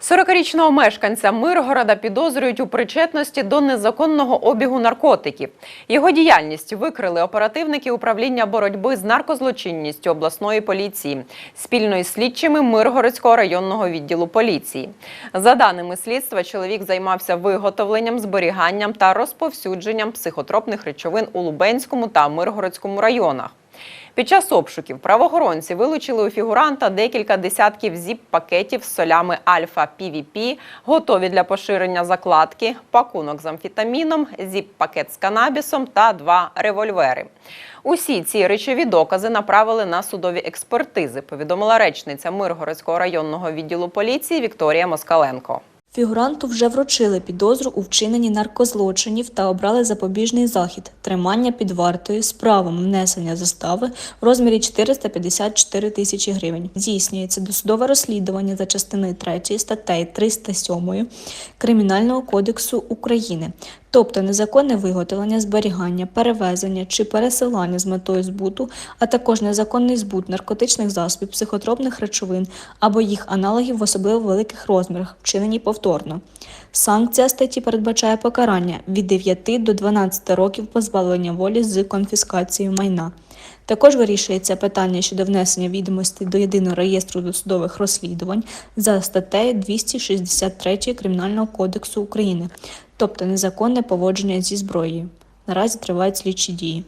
40-річного мешканця Миргорода підозрюють у причетності до незаконного обігу наркотиків. Його діяльність викрили оперативники управління боротьби з наркозлочинністю обласної поліції спільно із слідчими Миргородського районного відділу поліції. За даними слідства, чоловік займався виготовленням, зберіганням та розповсюдженням психотропних речовин у Лубенському та Миргородському районах. Під час обшуків правоохоронці вилучили у фігуранта декілька десятків зіп-пакетів з солями альфа-півіпі, готові для поширення закладки, пакунок з амфітаміном, зіп-пакет з канабісом та два револьвери. Усі ці речові докази направили на судові експертизи, повідомила речниця Миргородського районного відділу поліції Вікторія Москаленко. Фігуранту вже вручили підозру у вчиненні наркозлочинів та обрали запобіжний захід тримання під вартою з правом внесення застави в розмірі 454 тисячі гривень. Здійснюється досудове розслідування за частиною 3 статей 307 Кримінального кодексу України, тобто незаконне виготовлення, зберігання, перевезення чи пересилання з метою збуту, а також незаконний збут наркотичних засобів, психотропних речовин або їх аналогів в особливо великих розмірах, вчинені повторно. Санкція статті передбачає покарання від 9 до 12 років позбавлення волі з конфіскацією майна. Також вирішується питання щодо внесення відомостей до єдиного реєстру досудових розслідувань за статтею 263 Кримінального кодексу України, тобто незаконне поводження зі зброєю. Наразі тривають слідчі дії.